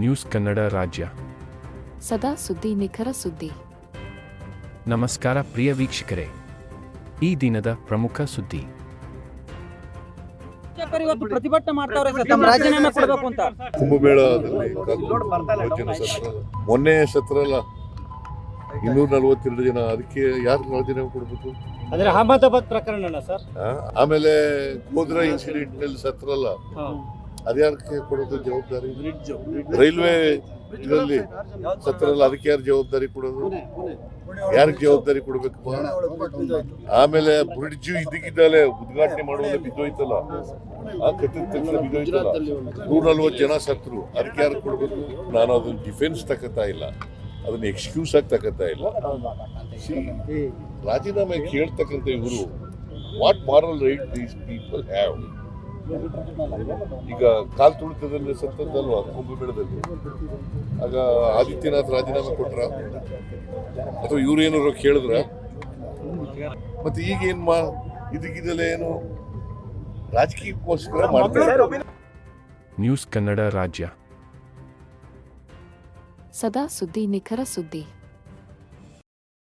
News Kannada ರಾಜ್ಯ. ಸದಾ ಸುದ್ದಿ ನಿಖರ ಸುದ್ದಿ. ನಮಸ್ಕಾರ ಪ್ರಿಯ ವೀಕ್ಷಕರೇ. ಈ ದಿನದ ಪ್ರಮುಖ ಸುದ್ದಿ. ಶಿಕ್ಷಕರು ಇವತ್ತು ಪ್ರತಿಭಟನೆ ಮಾಡ್ತಾವ್ರೆ ಸರ್. ತಮ್ಮ ರಾಜೀನಾಮೆ ಕೊಡಬೇಕು ಅಂತ. ಕುಂಭಮೇಳದಲ್ಲಿ ಕಾಲ್ಕೊಂಡು ಜನ ಸತ್ರ. ಮೊನ್ನೆ ಸತ್ರ ಅಲ್ಲ. ಇನ್ನೂರ ನಲ್ವತ್ತೆರಡು ಜನ ಅದಕ್ಕೆ ಯಾರು ರಾಜೀನಾಮೆ ಕೊಡಬೇಕು? ಅಂದ್ರೆ ಅಹಮದಾಬಾದ್ ಪ್ರಕರಣ ಸರ್? ಆಮೇಲೆ ಗೋಧ್ರಾ ಇನ್ಸಿಡೆಂಟ್ನಲ್ಲಿ ಸತ್ರ ಅಲ್ಲ. ಅದ್ಯಾರಕ್ಕೆ ಕೊಡೋದು ಜವಾಬ್ದಾರಿ? ರೈಲ್ವೆ ಇದರಲ್ಲಿ ಸತ್ರ ಅಲ್ಲ ಅದಕ್ಕೆ ಯಾರು ಜವಾಬ್ದಾರಿ ಕೊಡೋದು? ಯಾರಿಗೆ ಜವಾಬ್ದಾರಿ ಕೊಡಬೇಕು? ಆಮೇಲೆ ಬ್ರಿಡ್ಜ್ ಇದಕ್ಕಿದ್ದಾಲೆ ಉದ್ಘಾಟನೆ ಮಾಡುವಾಗ ಬಿದ್ದೋಯ್ತಲ್ಲ? ಆ ಕಟ್ಟಿದ ತಕ್ಷಣ ಬಿದ್ದೋಯ್ತಲ್ಲ? ನೂರ ನಲ್ವತ್ತು ಜನ ಸತ್ರು ಅದಕ್ಕೆ ಯಾರು ಕೊಡಬೇಕು. ನಾನು ಅದನ್ನ ಡಿಫೆನ್ಸ್ ತಗೋತಾ ಇಲ್ಲ. ಅದನ್ನ ಎಕ್ಸ್ಕ್ಯೂಸ್ ಆಗಿ ತಗೋತಾ ಇಲ್ಲ. ರಾಜೀನಾಮೆ ಕೇಳ್ತಕ್ಕಂಥ ಇವರು what moral right these people have ಈಗ ಕಾಲ್ ತುಳಿತದಲ್ಲಿ ಸತ್ತದ್ದಲ್ವಾ? ಕುಂಭಮೇಳದಲ್ಲಿ ಆಗ ಆದಿತ್ಯನಾಥ್ ರಾಜೀನಾಮೆ ಕೊಟ್ರ? ಅಥವಾ ಇವ್ರು ಏನಾರು ಕೇಳಿದ್ರ? ಮತ್ತೆ ಈಗ ಏನ್ ಮಾ ಇದಕ್ಕಿದೆಲ್ಲ ಏನು ರಾಜಕೀಯಕ್ಕೋಸ್ಕರ ಮಾಡ್ತಾರೆ ನ್ಯೂಸ್ ಕನ್ನಡ ರಾಜ್ಯ. ಸದಾ ಸುದ್ದಿ ನಿಖರ ಸುದ್ದಿ.